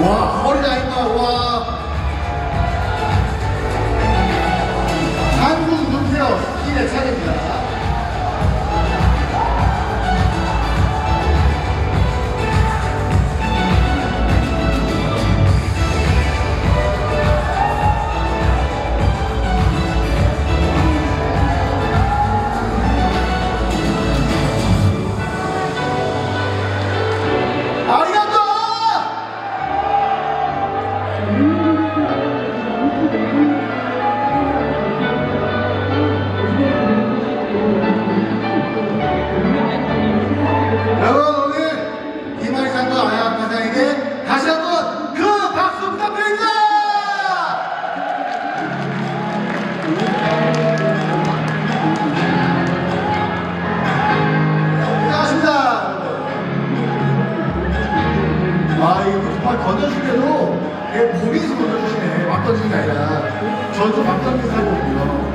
What? 던져줄 때도 되게 무리해서 던져주시네. 막 던지는 게 아니라. 저도 막 던지는 사람이거든요.